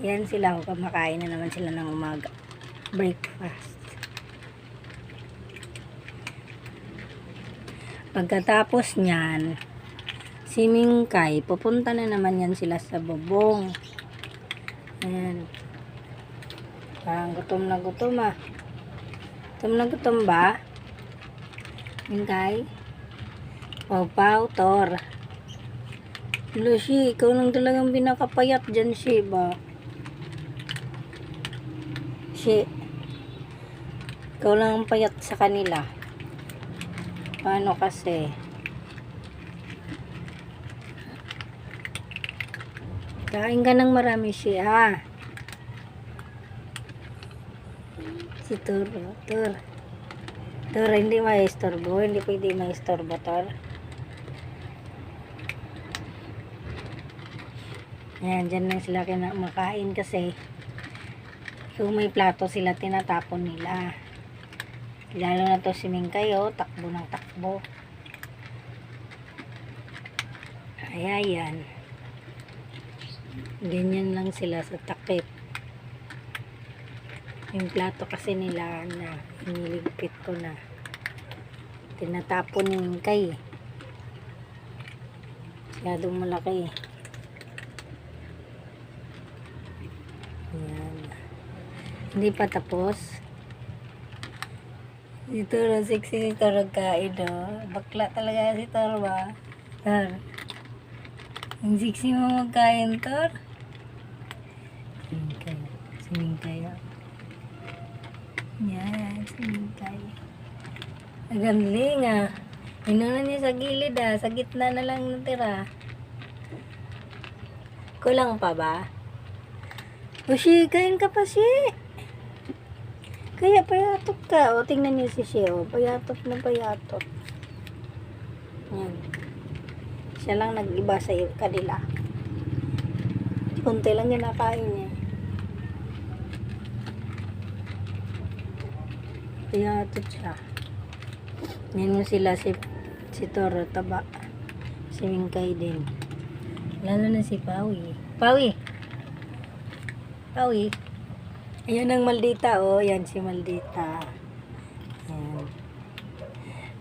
Yan sila, oh, kumakain na naman sila ng umaga. Breakfast. Pagkatapos niyan, si Mingkay, pupunta na naman yan sila sa bubong. Ayan. Parang gutom na gutom ah. Gutom na gutom ba? Mingkay? Pau Pau, Tor. Lucy, ikaw lang talagang pinakapayat dyan, si ba? Si, ikaw lang ang payat sa kanila. Paano kasi? Kain ka ng marami siya, ha? Si Tor, Tor. Tor, hindi maistorbo. Hindi pwede maistorbo, Tor. Ayan, dyan lang sila kinamakain kasi kung may plato sila, tinatapon nila. Lalo na to si Mingkayo, takbo ng takbo. Ay, ayan. Ganyan lang sila sa takip. Yung plato kasi nila na iniligpit ko na. Tinatapon ni Mingkay. Masyadong malaki. Ayan. Hindi pa tapos. Ito na sexy si Tor nagkain, no? Bakla talaga si Tor ba? Tor. Ang sexy mo magkain, Tor. Mingkay. Si Mingkay, oh. Yan, si Mingkay. Nagandling, ah. Inuna niya sa gilid, ah. Sa gitna na lang natira. Kulang pa ba? Ushi, kain ka pa si. Kaya payatot ka. O, tingnan niyo si Sheo. Payatot na payatot. Yan. Siya lang nag-iba sa kanila. Kunti lang yung nakain niya. Payatot siya. Yan mo sila si, si Toro, taba. Si Mingkay din. Lalo na si Pawi. Pawi! Pawi. Ayan ang Maldita, oh. Yan si Maldita. Ayan.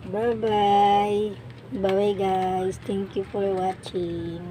Bye-bye. Bye-bye, guys. Thank you for watching.